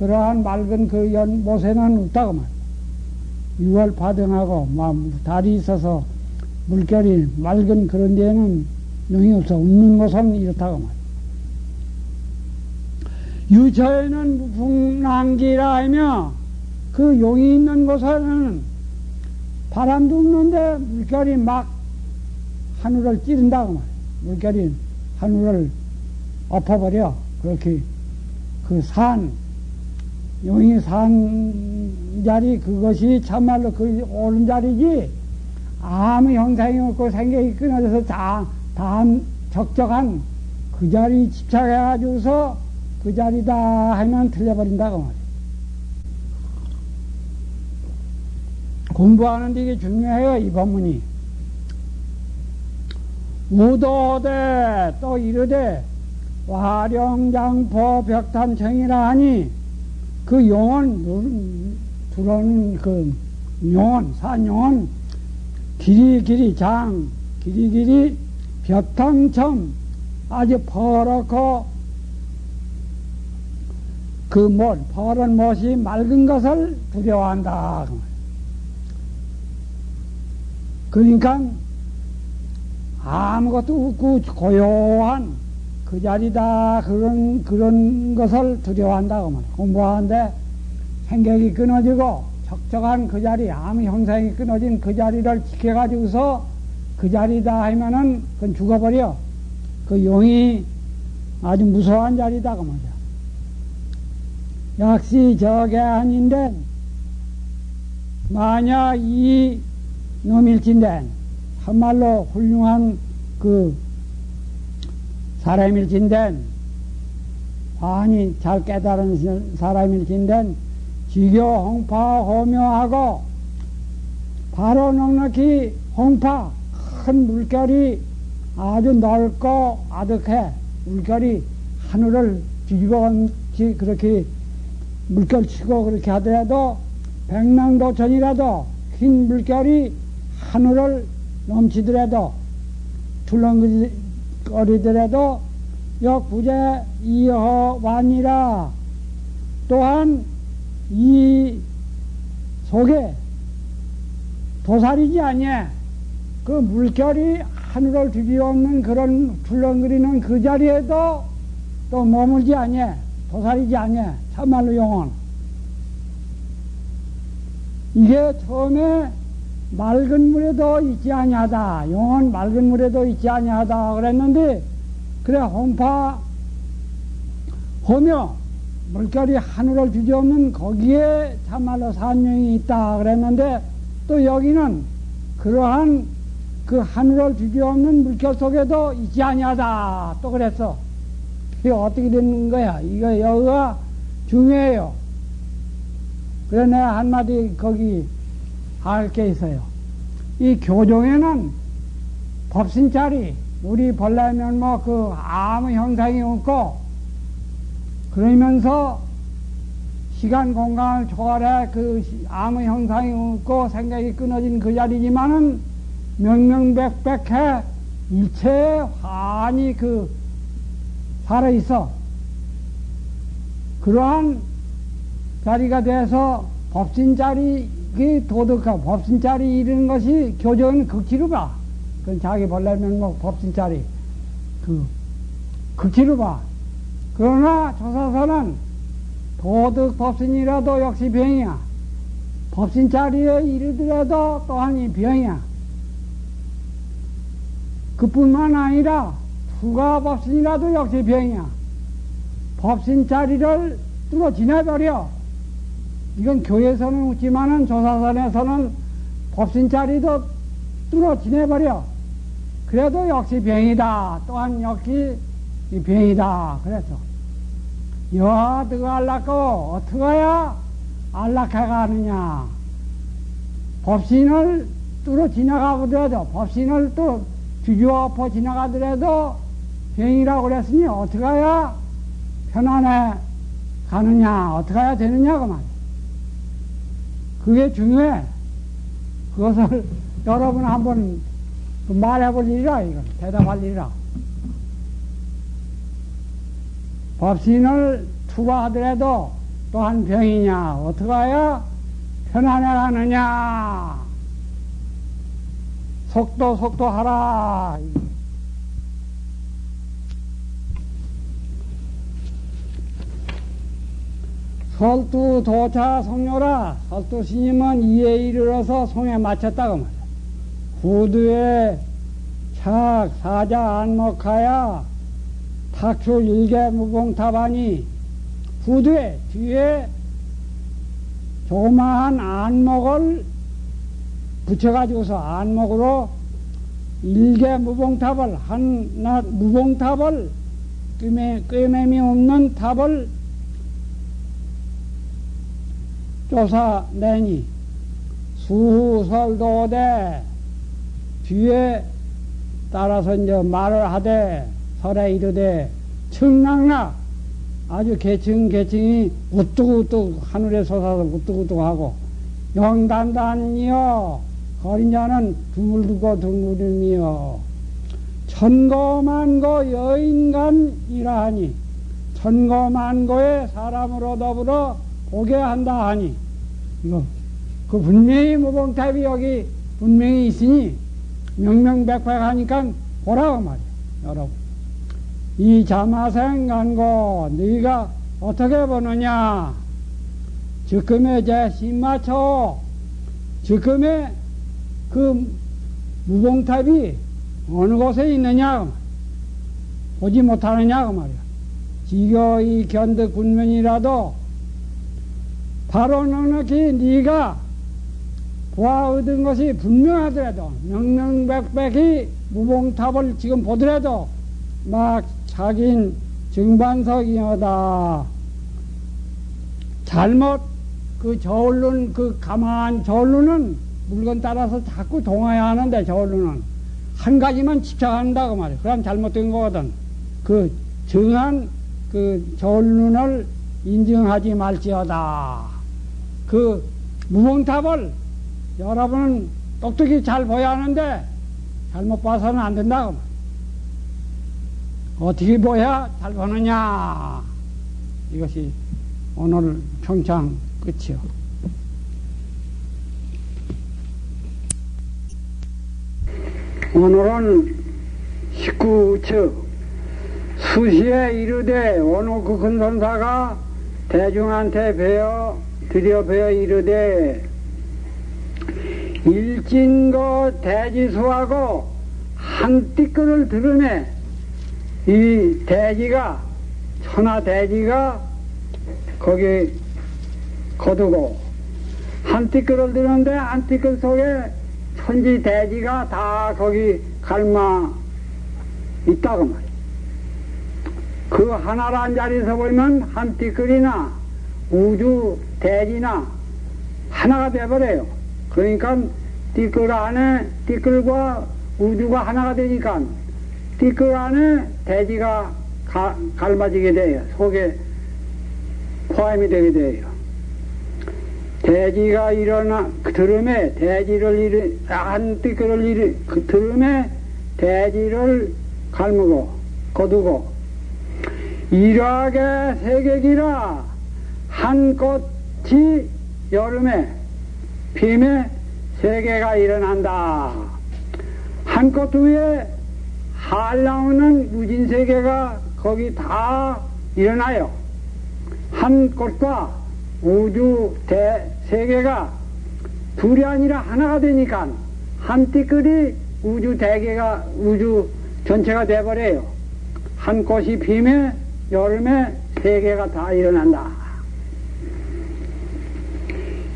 그러한 맑은 그 연못에는 없다고 말이야. 6월 파등하고 막 달이 있어서 물결이 맑은 그런 데에는 용이 없어. 없는 곳은 이렇다고 말이야. 유처에는 무풍랑기라 하며 그 용이 있는 곳에는 바람도 없는데 물결이 막 하늘을 찌른다고 말이야. 물결이 하늘을 엎어버려. 그렇게 그 산, 용이 산 자리 그것이 참말로 그 옳은 자리지 아무 형상이 없고 생각이 끊어져서 다, 다 적적한 그 자리 집착해가지고서 그 자리다 하면 틀려버린다고 말이야. 공부하는데 이게 중요해요, 이 법문이. 우도대 또 이르되 화령장포 벽탄청이라 하니 그 용은 들어오는 그 용은 산용은 길이 길이 장 길이 길이 벽탕첨 아주 퍼렇고 그못 퍼런 못이 맑은 것을 두려워한다. 그러니까 아무것도 없고 고요한 그 자리다 그런 그런 것을 두려워한다고 말이야. 공부하는데 생각이 끊어지고 적적한 그 자리 아무 형상이 끊어진 그 자리를 지켜가지고서 그 자리다 하면은 그건 죽어버려. 그 용이 아주 무서운 자리다 그 말이야. 역시 저게 아닌데 만약 이 놈일진데 참말로 훌륭한 그 사람일진데 환히 잘 깨달은 사람일진데 지교 홍파 호묘하고 바로 넉넉히 홍파 큰 물결이 아주 넓고 아득해 물결이 하늘을 뒤집어 그렇게 물결 치고 그렇게 하더라도 백랑도천이라도 흰 물결이 하늘을 넘치더라도 툴렁거리 더라도 역부재 이허완이라. 또한 이 속에 도살이지 아니에 그 물결이 하늘을 뒤집어엎는 그런 툴렁거리는 그 자리에도 또 머물지 아니에 도살이지 아니에 참말로 영원. 이게 처음에 맑은 물에도 있지 아니하다. 영원 맑은 물에도 있지 아니하다. 그랬는데, 그래, 홍파, 호며, 물결이 하늘을 뒤집는 거기에 참말로 산령이 있다. 그랬는데, 또 여기는 그러한 그 하늘을 뒤집는 물결 속에도 있지 아니하다. 또 그랬어. 이게 어떻게 되는 거야? 이거 여기가 중요해요. 그래, 내가 한마디 거기 할게 있어요. 이 교종에는 법신짜리, 우리 벌레면 뭐 그 아무 형상이 없고, 그러면서 시간 공간을 초월해 그 아무 형상이 없고 생각이 끊어진 그 자리지만은 명명백백해 일체에 환히 그 살아있어. 그러한 자리가 돼서 법신 자리 그 도덕하고 법신짜리 이런 것이 교정은 극치로 봐. 그건 자기 벌레면 뭐 법신짜리. 그, 극치로 봐. 그러나 조사서는 도덕 법신이라도 역시 병이야. 법신짜리에 이르더라도 또한 이 병이야. 그뿐만 아니라 후가 법신이라도 역시 병이야. 법신짜리를 뚫어 지나버려. 이건 교회에서는 웃지만은 조사선에서는 법신 자리도 뚫어 지내버려. 그래도 역시 병이다. 또한 역시 병이다. 그래서 여 알라고 어떻게 해야 안락해가느냐. 법신을 뚫어 지나가보더라도 법신을 또 뒤집어 지나가더라도 병이라고 그랬으니 어떻게 해야 편안해 가느냐 어떻게 해야 되느냐 그 말. 그게 중요해. 그것을 여러분 한번 말해볼 일이라, 이거. 대답할 일이라. 법신을 투과하더라도 또한 병이냐? 어떻게 해야 편안해하느냐? 속도, 속도 하라. 설두 도차 성료라 설두 스님은 이에 이르러서 송에 마쳤다고 말이야. 후두에 착 사자 안목하야 탁출 일개 무봉탑하니 후두에 뒤에 조그마한 안목을 붙여가지고서 안목으로 일개 무봉탑을 한낱 무봉탑을 꿰매, 꿰매미 없는 탑을 쫓아내니 수설도대 뒤에 따라서 이제 말을 하되 설에 이르되 청랑나. 아주 계층 계층이 우뚝우뚝 하늘에 솟아서 우뚝우뚝하고 영단단이여 거린 자는 드물두고 드물음이여. 천거만고 여인간이라 하니 천거만고의 사람으로 더불어 보게 한다 하니 이거 그 분명히 무봉탑이 여기 분명히 있으니 명명백백하니까 보라고 말이야. 여러분. 이 자마생 간고 네가 어떻게 보느냐? 지금의 제 신마초 지금의 그 무봉탑이 어느 곳에 있느냐? 보지 못하느냐? 그 말이야. 지교의 견득 군면이라도 바로 넉넉히 네가 보아 얻은 것이 분명하더라도 명명백백히 무봉탑을 지금 보더라도 막 자긴 증반석이여다. 잘못 그 저울루는 그 가만 저울루는 물건 따라서 자꾸 동화야 하는데 저울루는 한 가지만 집착한다고 말이야. 그럼 잘못된 거거든. 그 정한 그 저울눈을 인정하지 말지어다 그 무봉탑을 여러분은 똑똑히 잘 보여야 하는데 잘못 봐서는 안 된다고. 어떻게 보야 잘 보느냐. 이것이 오늘 평창 끝이요. 오늘은 19처 수시에 이르되 어느 그 근선사가 대중한테 배 어 드려벼 이르되 일진거 대지수하고 한 띠끌을 들으네 이 대지가 천하 대지가 거기 거두고 한 띠끌을 들었는데 한 띠끌 속에 천지 대지가 다 거기 갈마 있다고 말이야. 그 하나란 자리에서 보면 한 띠끌이나 우주 대지나 하나가 돼버려요. 그러니까 띠끌 안에 띠끌과 우주가 하나가 되니까 띠끌 안에 대지가 가, 갈마지게 돼요. 속에 포함이 되게 돼요. 대지가 일어나 그 들음에 대지를 일으 한 띠끌을 일으 그 들음에 대지를 갈무고 거두고 일하게 세계기라 한 꽃이 여름에 빔에 세계가 일어난다. 한 꽃 위에 할 나오는 무진 세계가 거기 다 일어나요. 한 꽃과 우주 대 세계가 둘이 아니라 하나가 되니까 한 띠끌이 우주 대계가 우주 전체가 돼버려요. 한 꽃이 빔에 여름에 세계가 다 일어난다.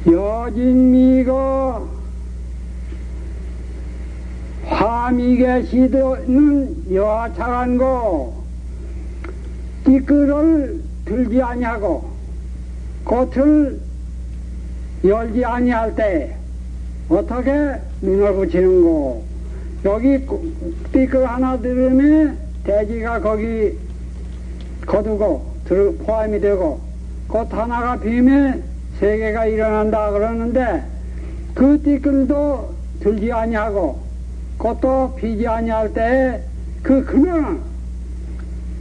여진미거 화미 계 시도는 여차간고 띠끌을 들지 아니하고 꽃을 열지 아니할 때 어떻게 눈을 붙이는고? 여기 띠끌 하나 들으면 돼지가 거기 거두고 포함이 되고 꽃 하나가 비면 세계가 일어난다 그러는데 그 띠끌도 들지 아니하고 꽃도 피지 아니할 때그 근원은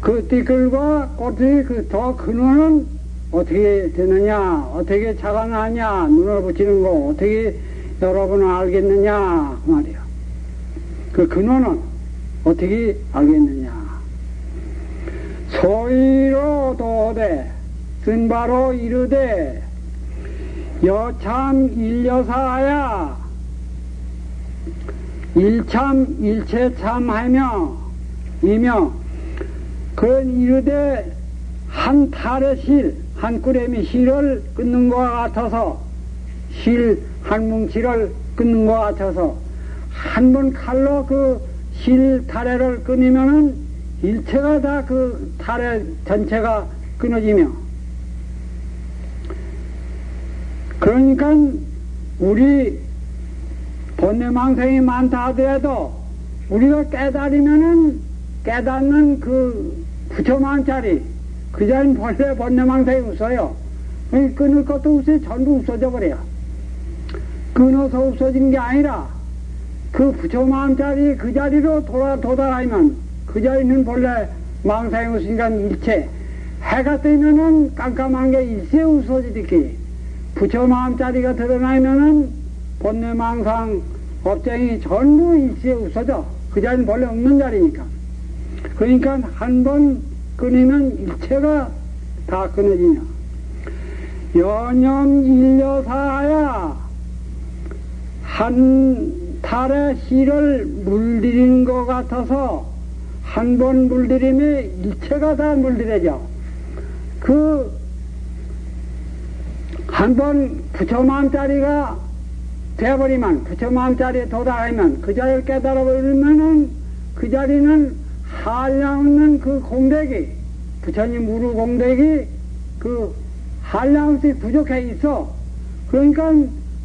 그 띠끌과 꽃의 그더 근원은 어떻게 되느냐, 어떻게 차가 나냐, 눈을 붙이는 거 어떻게 여러분은 알겠느냐, 그 말이야. 그 근원은 어떻게 알겠느냐. 소위로 도대, 쓴바로 이르되, 여참 일여사야, 일참 일체참하며, 이며, 그런 이르되, 한 탈의 실, 한 꾸레미 실을 끊는 것과 같아서, 실 한 뭉치를 끊는 것과 같아서, 한 번 칼로 그 실 타래를 끊으면은 일체가 다 그 타래 전체가 끊어지며, 그러니까 우리 번뇌망상이 많다 하더라도 우리가 깨달으면은 깨닫는 그 부처만짜리 그 자리는 본래 번뇌망상이 없어요. 끊을 것도 없어요. 전부 없어져 버려요. 끊어서 없어진 게 아니라 그 부처마음자리 그 자리로 돌아, 도달하면 그 자리는 본래 망상이 없으니까 일체 해가 뜨면은 깜깜한 게 일체 없어지듯이 부처 마음자리가 드러나면은 본뇌망상 법정이 전부 일체 없어져. 그 자리는 본래 없는 자리니까. 그러니까 한 번 끊으면 일체가 다 끊어지냐. 연염 일여사야 한 탈의 씨를 물들인 것 같아서 한 번 물들이면 일체가 다 물들여져. 그, 한번 부처마음짜리가 돼버리면, 부처마음짜리에 도달하면, 그 자리를 깨달아버리면은, 그 자리는 한량없는 그 공덕이, 부처님 무루 공덕이 그 한량없이 부족해 있어. 그러니까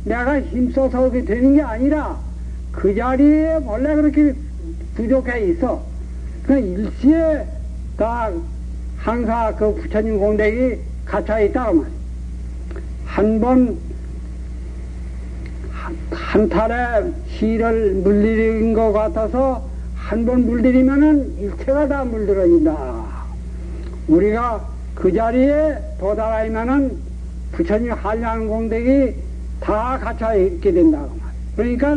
내가 힘써서 그렇게 되는 게 아니라, 그 자리에 원래 그렇게 부족해 있어. 그 일시에 다 항상 그 부처님 공덕이 갇혀 있다. 한 번, 한 탈에 시를 물들인 것 같아서 한 번 물들이면은 일체가 다 물들어진다. 우리가 그 자리에 도달하면은 부처님 한량 공덕이 다 갇혀 있게 된다. 그러니까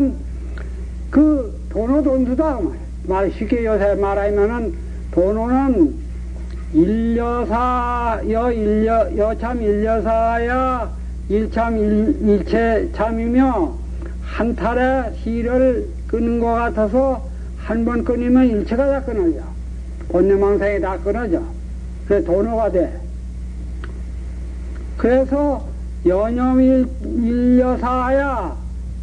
그 도노 돈수다 말 쉽게 요새 말하면은 도노는 일여사 여 일여 여참 일여사야 일참 일, 일체 참이며 한 탈의 시를 끊는 것 같아서 한 번 끊으면 일체가 다 끊어져. 본내망상이 다 끊어져. 그래 도노가 돼. 그래서 연염 일, 일여사야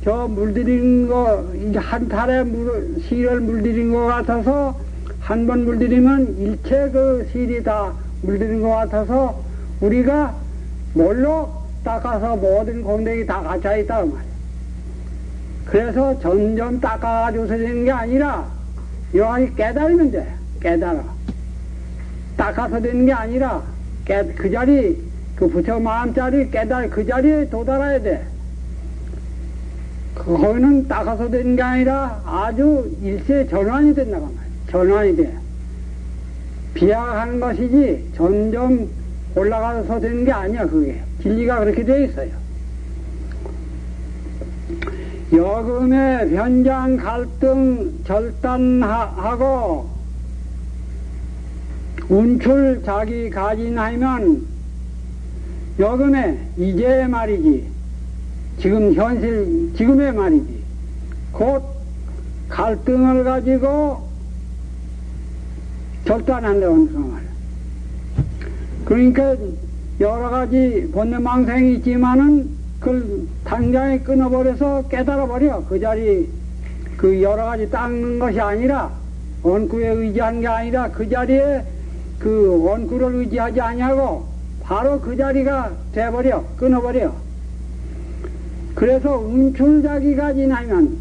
저 물들인 거, 한 탈에 물, 실을 물들인 것 같아서 한 번 물들이면 일체 그 실이 다 물들인 것 같아서 우리가 뭘로 닦아서 모든 공덕이 다 갇혀 있다, 그 말이야. 그래서 점점 닦아가지고서 되는 게 아니라 여하니 깨달으면 돼. 깨달아. 닦아서 되는 게 아니라 깨, 그 자리, 그 부처 마음자리 깨달, 그 자리에 도달해야 돼. 그거는 닦아서 되는 게 아니라 아주 일세 전환이 된다고 말이야. 전환이 돼. 비약하는 것이지 점점 올라가서 되는 게 아니야, 그게. 진리가 그렇게 되어 있어요. 여금의 변장 갈등 절단하고 운출 자기 가진하면 여금에 이제 말이지 지금 현실, 지금의 말이지. 곧 갈등을 가지고 절단한다는 그 말이야. 그러니까 여러 가지 본능망상이 있지만은 그걸 당장에 끊어버려서 깨달아버려. 그 자리, 그 여러 가지 닦는 것이 아니라 원구에 의지한 게 아니라 그 자리에 그 원구를 의지하지 아니하고 바로 그 자리가 돼버려. 끊어버려. 그래서 운출자기가 지나면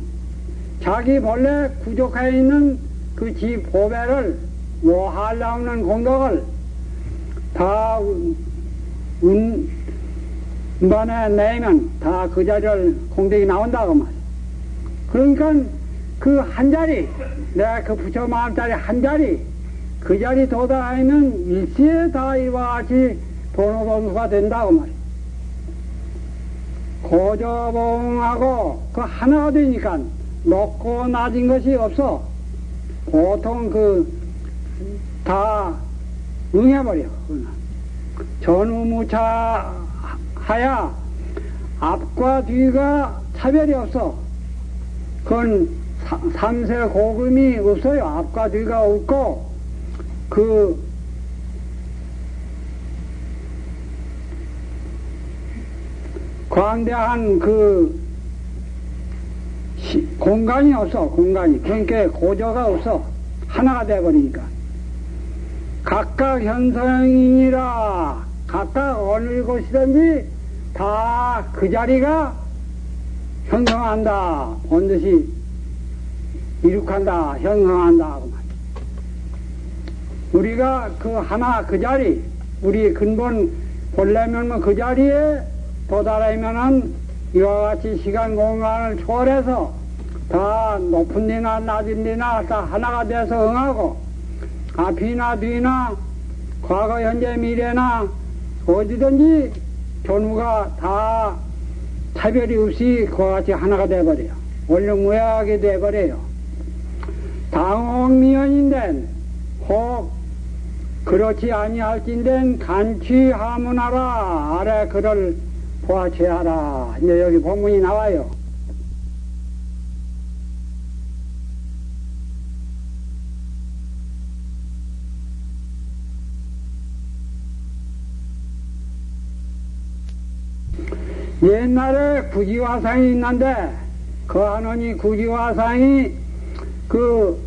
자기 본래 구족해 있는 그 지 보배를 뭐할라 없는 공덕을 다 운, 운반에 내면 다 그 자리를 공덕이 나온다고 말이야. 그러니까 그 한 자리, 내가 그 부처 마음 자리 한 자리, 그 자리 도달하면 일시에 다 이와 같이 도노동수가 된다고 말이에요. 고저봉하고 그 하나가 되니까 높고 낮은 것이 없어. 보통 그 다 응해버려. 전우무차 하야 앞과 뒤가 차별이 없어. 그건 삼세 고금이 없어요. 앞과 뒤가 없고 그 광대한 그 시, 공간이 없어, 공간이. 그러니까 고저가 없어. 하나가 돼버리니까. 각각 현상이니라, 각각 어느 곳이든지 다 그 자리가 형성한다. 반드시 이룩한다, 형성한다. 우리가 그 하나 그 자리, 우리 근본 본래면 그 자리에 도달하면은 이와 같이 시간 공간을 초월해서 다 높은 데나 낮은 데나 다 하나가 돼서 응하고 앞이나 뒤나 과거 현재 미래나 어디든지 견우가 다 차별이 없이 그와 같이 하나가 돼버려요. 원령 무약하게 돼버려요. 당홍미연인데 혹 그렇지 아니할진된 간취하문하라 아래 그를 보아채하라. 이제 여기 본문이 나와요. 옛날에 구지화상이 있는데 그 하느니 구지화상이 그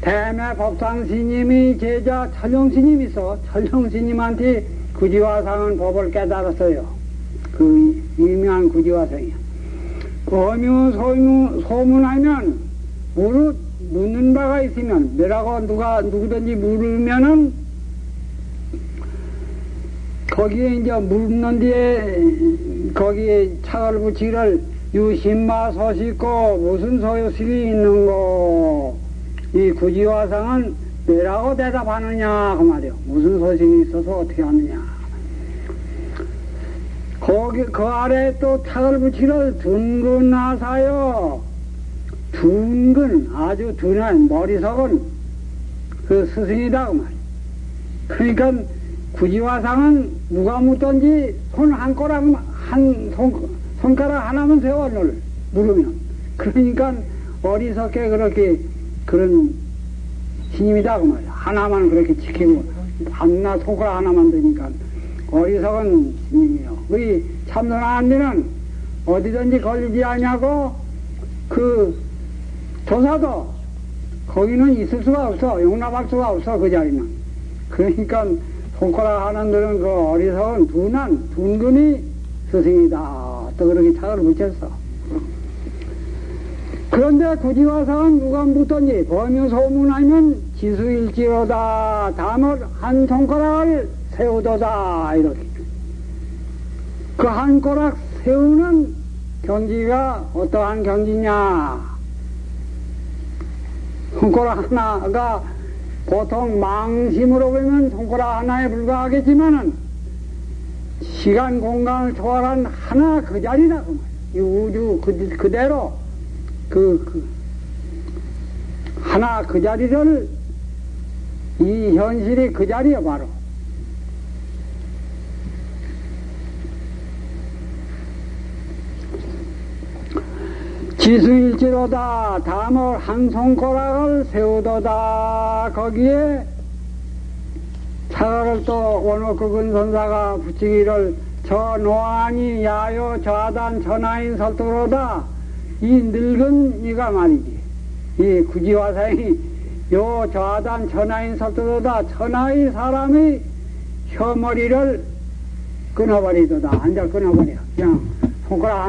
대매 법상 스님이 제자 철령 스님이 있어 철령 스님한테 구지화상은 법을 깨달았어요. 그 유명한 구지화생이야. 범유 소문, 소문하면 물을 묻는 바가 있으면 뭐라고 누가 누구든지 물으면은 거기에 이제 묻는 뒤에 거기에 차를 붙이기를 유신마 소식고 무슨 소식이 있는고 이 구지화상은 뭐라고 대답하느냐 그 말이요 무슨 소식이 있어서 어떻게 하느냐 거기, 그 아래 또 탁을 붙이러 둔근하사요. 둔근, 아주 둔한 머리석은 그 스승이다, 그 말이야. 그러니까 구지화상은 누가 묻든지 손 한 꼬락, 한 손, 손가락 하나만 널, 물으면. 그러니까 어리석게 그렇게 그런 신임이다, 그 말이야. 하나만 그렇게 지키고, 밤낮 손가락 하나만 드니까. 어리석은 스님이요. 우리 참선하는 데는 어디든지 걸리지 않냐고 그 조사도 거기는 있을 수가 없어. 용납할 수가 없어. 그 자리는. 그러니까 손가락 하는 데는 그 어리석은 둔한, 둔근이 스승이다. 또 그렇게 차을 붙였어. 그런데 구지화상은 누가 묻더니 범유 소문하면 지수일지로다. 담을 한 손가락을 세우도다 이렇게 그 한 꼬락 세우는 경지가 어떠한 경지냐 손가락 하나가 보통 망심으로 보면 손가락 하나에 불과하겠지만은 시간 공간을 초월한 하나 그 자리다 그 말이야. 이 우주 그, 그대로 그, 그 하나 그 자리를 이 현실이 그 자리야 바로. 지수일지로다 담을 한 손가락을 세우도다. 거기에 차가를 또 원호크 근선사가 붙이기를 저 노안이 야요 좌단 전하인 설득으로다. 이 늙은 이가 말이지. 이 구지화사이 요 좌단 전하인 설득으로다. 천하의 사람이 혀머리를 끊어버리도다. 앉아 끊어버려. 그냥 손가락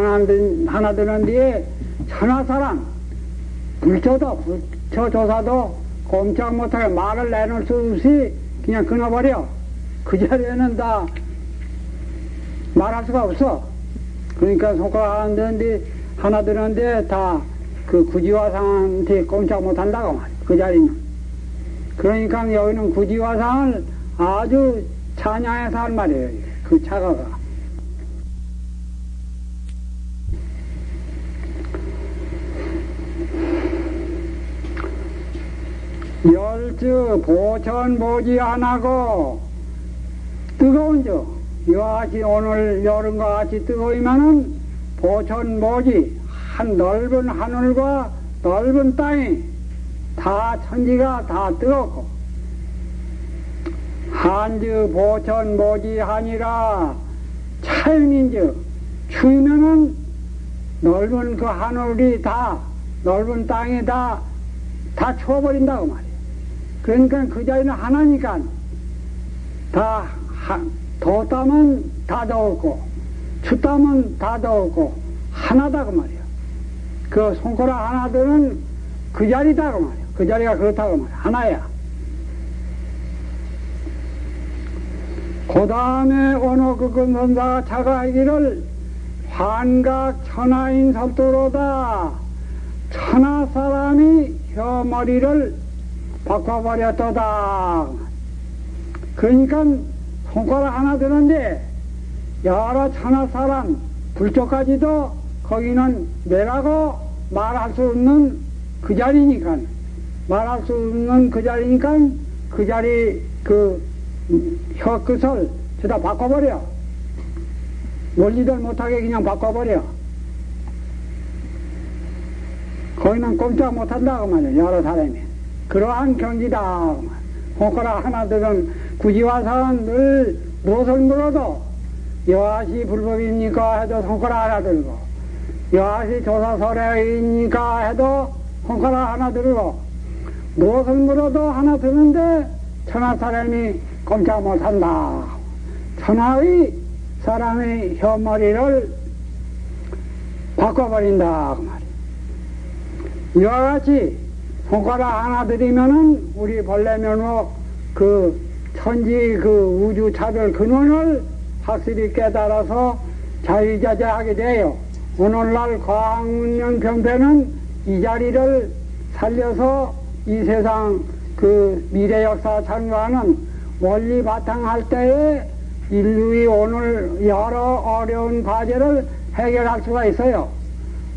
하나 드는 뒤에 천하 사람, 불쳐도, 불쳐조사도 꼼짝 못하게 말을 내놓을 수 없이 그냥 끊어버려. 그 자리에는 다 말할 수가 없어. 그러니까 손가락 하나 드는데, 하나 드는데 다 그 구지화상한테 꼼짝 못한다고 말이야. 그 자리는. 그러니까 여기는 구지화상을 아주 찬양해서 할 말이에요. 그그 차가가. 열주 보천 보지 안하고 뜨거운 저 같이 오늘 여름과 같이 뜨거우면은 보천 보지 한 넓은 하늘과 넓은 땅이 다 천지가 다 뜨겁고 한주 보천 모지 하니라 차윤인즉 추우면은 넓은 그 하늘이 다 넓은 땅이 다 다 추워버린다고 말이에요. 그러니까 그 자리는 하나니까 다 덥다면 다 더웠고 춥다면 다 더웠고 하나다 그 말이에요. 그 손가락 하나들은 그 자리다 그 말이에요. 그 자리가 그렇다고 말이에요. 하나야. 그 다음에 어느 그 근선사가 자가하기를 환각 천하인 설도로다. 천하 사람이 혀 머리를 바꿔버렸도다. 그러니까 손가락 하나 드는데 여러 천하 사람 불조까지도 거기는 내라고 말할 수 없는 그 자리니까 말할 수 없는 그 자리니까 그 자리 그 혀끝을 저다 바꿔버려. 원리들 못하게 그냥 바꿔버려. 거기는 꼼짝 못한다고 말이야, 여러 사람이. 그러한 경지다. 손가락 하나들은 굳이 와서는 늘 무엇을 물어도 여하시 불법입니까? 해도 손가락 하나 들고 여하시 조사설례입니까? 해도 손가락 하나 들고 무엇을 물어도 하나 드는데 천하 사람이 꼼짝 못한다. 천하의 사람의 혀머리를 바꿔버린다. 그 말이야. 이와 같이 손가락 하나 들이면은 우리 벌레면목 그 천지 그 우주 차별 근원을 확실히 깨달아서 자유자재하게 돼요. 오늘날 광운년 병폐는 이 자리를 살려서 이 세상 그 미래 역사 참여하는 원리 바탕할 때에 인류의 오늘 여러 어려운 과제를 해결할 수가 있어요.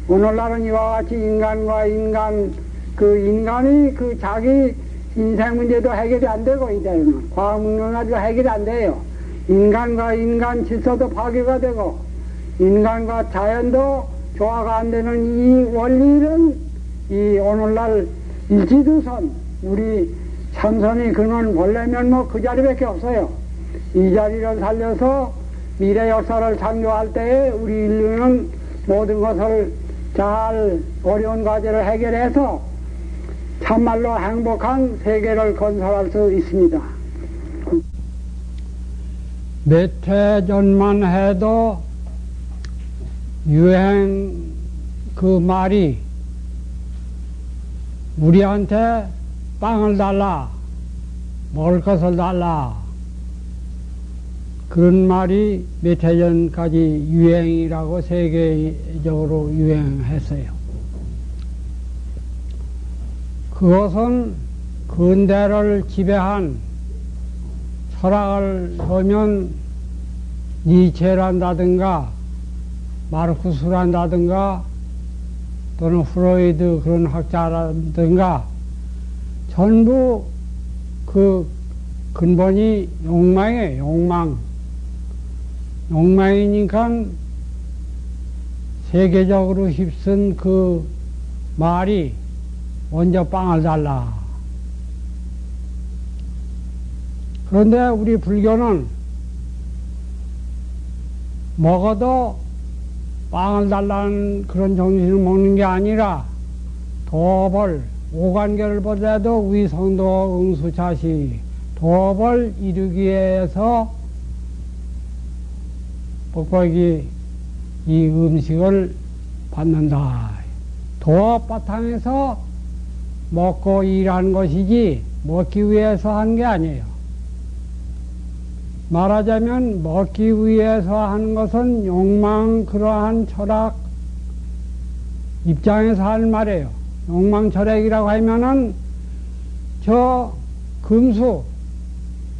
오늘날은 이와 같이 인간과 인간, 그 인간이 그 자기 인생 문제도 해결이 안 되고, 이제는. 과학 문명 가지고 해결이 안 돼요. 인간과 인간 질서도 파괴가 되고, 인간과 자연도 조화가 안 되는 이 원리는 이 오늘날 일지두선, 우리 참선이 그는 본래면 뭐 그 자리밖에 없어요. 이 자리를 살려서 미래 역사를 창조할 때에 우리 인류는 모든 것을 잘 어려운 과제를 해결해서 참말로 행복한 세계를 건설할 수 있습니다. 몇 해 전만 해도 유행 그 말이 우리한테 빵을 달라, 먹을 것을 달라. 그런 말이 몇 해 전까지 유행이라고 세계적으로 유행했어요. 그것은 근대를 지배한 철학을 보면 니체란다든가 마르쿠스란다든가 또는 프로이드 그런 학자라든가 전부 그 근본이 욕망이에요, 욕망. 욕망이니까 세계적으로 휩쓴 그 말이 먼저 빵을 달라. 그런데 우리 불교는 먹어도 빵을 달라는 그런 정신을 먹는 게 아니라 도벌, 오관계를 보더라도 위성도 응수차시 도업을 이루기 위해서 복복이 이 음식을 받는다. 도업 바탕에서 먹고 일하는 것이지 먹기 위해서 한 게 아니에요. 말하자면 먹기 위해서 하는 것은 욕망 그러한 철학 입장에서 할 말이에요. 욕망 철학이라고 하면은 저 금수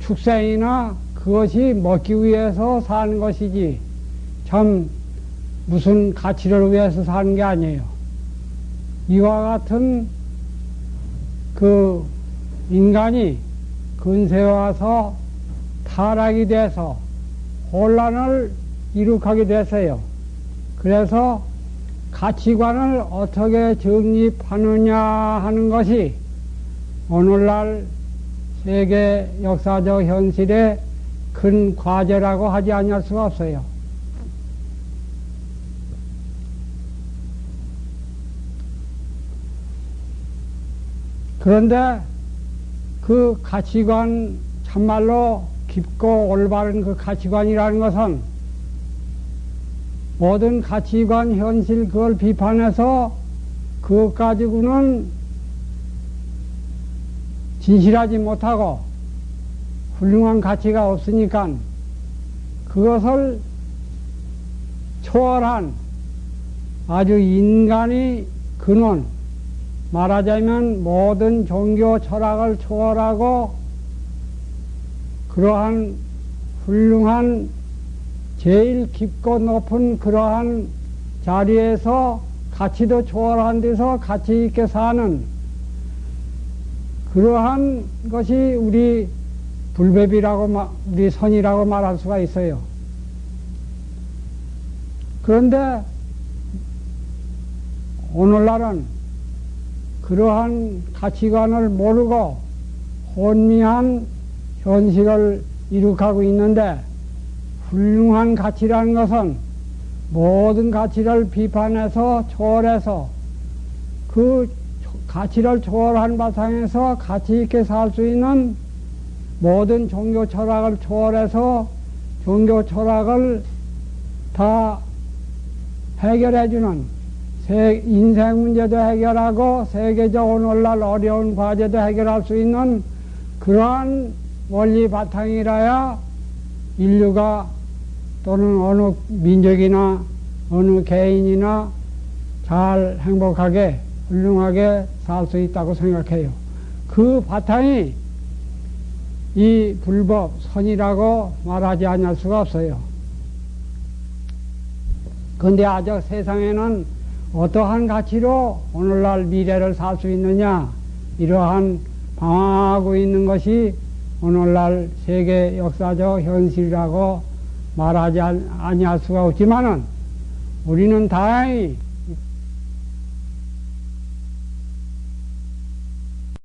축생이나 그것이 먹기 위해서 사는 것이지 참 무슨 가치를 위해서 사는 게 아니에요. 이와 같은 그 인간이 근세에 와서 타락이 돼서 혼란을 이룩하게 됐어요. 그래서 가치관을 어떻게 정립하느냐 하는 것이 오늘날 세계 역사적 현실의 큰 과제라고 하지 않을 수가 없어요. 그런데 그 가치관 참말로 깊고 올바른 그 가치관이라는 것은 모든 가치관 현실 그걸 비판해서 그것 가지고는 진실하지 못하고 훌륭한 가치가 없으니까 그것을 초월한 아주 인간의 근원, 말하자면 모든 종교 철학을 초월하고 그러한 훌륭한 제일 깊고 높은 그러한 자리에서 가치도 초월한 데서 가치 있게 사는 그러한 것이 우리 불법이라고 우리 선이라고 말할 수가 있어요. 그런데 오늘날은 그러한 가치관을 모르고 혼미한 현실을 이룩하고 있는데 훌륭한 가치라는 것은 모든 가치를 비판해서 초월해서 그 가치를 초월한 바탕에서 가치 있게 살 수 있는 모든 종교 철학을 초월해서 종교 철학을 다 해결해주는 인생 문제도 해결하고 세계적 오늘날 어려운 과제도 해결할 수 있는 그러한 원리 바탕이라야 인류가 또는 어느 민족이나 어느 개인이나 잘 행복하게 훌륭하게 살 수 있다고 생각해요. 그 바탕이 이 불법 선이라고 말하지 않을 수가 없어요. 그런데 아직 세상에는 어떠한 가치로 오늘날 미래를 살 수 있느냐? 이러한 방황하고 있는 것이 오늘날 세계 역사적 현실이라고 말하지 아니할 수가 없지만은 우리는 다행히